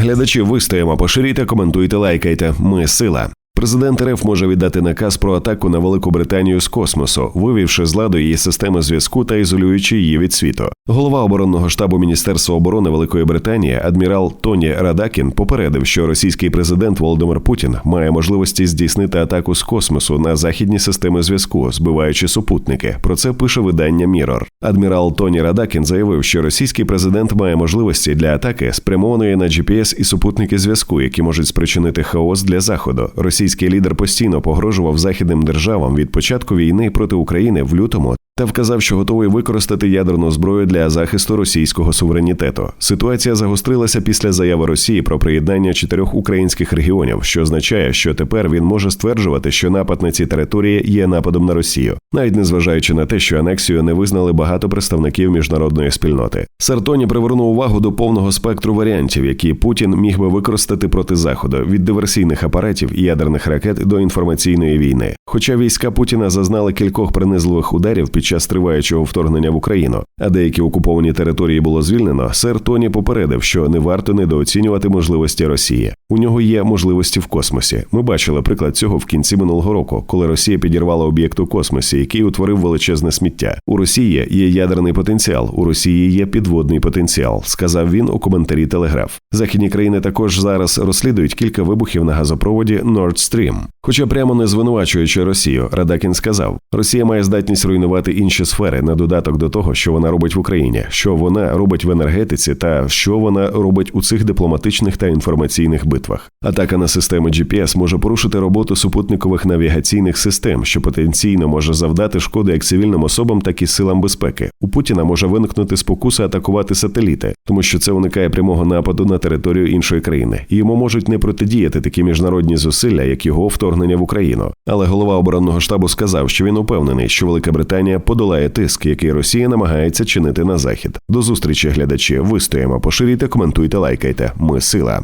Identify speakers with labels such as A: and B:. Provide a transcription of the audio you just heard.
A: Глядачі вистоїмо, поширюйте, коментуйте, лайкайте. Ми сила. Президент РФ може віддати наказ про атаку на Велику Британію з космосу, вивівши з ладу її системи зв'язку та ізолюючи її від світу. Голова оборонного штабу Міністерства оборони Великої Британії, адмірал Тоні Радакін, попередив, що російський президент Володимир Путін має можливості здійснити атаку з космосу на західні системи зв'язку, збиваючи супутники. Про це пише видання Мірор. Адмірал Тоні Радакін заявив, що російський президент має можливості для атаки, спрямованої на GPS і супутники зв'язку, які можуть спричинити хаос для заходу. Російський лідер постійно погрожував західним державам від початку війни проти України в лютому та вказав, що готовий використати ядерну зброю для захисту російського суверенітету. Ситуація загострилася після заяви Росії про приєднання чотирьох українських регіонів, що означає, що тепер він може стверджувати, що напад на ці території є нападом на Росію, навіть незважаючи на те, що анексію не визнали багато представників міжнародної спільноти. Сартоні привернув увагу до повного спектру варіантів, які Путін міг би використати проти заходу від диверсійних апаратів і ядерних ракет до інформаційної війни. Хоча війська Путіна зазнали кількох принизливих ударів під час триваючого вторгнення в Україну, а деякі окуповані території було звільнено. Сер Тоні попередив, що не варто недооцінювати можливості Росії. У нього є можливості в космосі. Ми бачили приклад цього в кінці минулого року, коли Росія підірвала об'єкт у космосі, який утворив величезне сміття. У Росії є ядерний потенціал, у Росії є підводний потенціал, сказав він у коментарі Телеграф. Західні країни також зараз розслідують кілька вибухів на газопроводі Nord Stream. Хоча прямо не звинувачуючи Росію, Радакін сказав, Росія має здатність руйнувати інші сфери на додаток до того, що вона робить в Україні, що вона робить в енергетиці, та що вона робить у цих дипломатичних та інформаційних битвах. Атака на системи GPS може порушити роботу супутникових навігаційних систем, що потенційно може завдати шкоди як цивільним особам, так і силам безпеки. У Путіна може виникнути спокуса атакувати сателіти, тому що це уникає прямого нападу на територію іншої країни, і йому можуть не протидіяти такі міжнародні зусилля, як його вторгнення в Україну. Але голова оборонного штабу сказав, що він упевнений, що Велика Британія подолає тиск, який Росія намагається чинити на захід. До зустрічі, глядачі. Вистоїмо, поширюйте, коментуйте, лайкайте. Ми сила.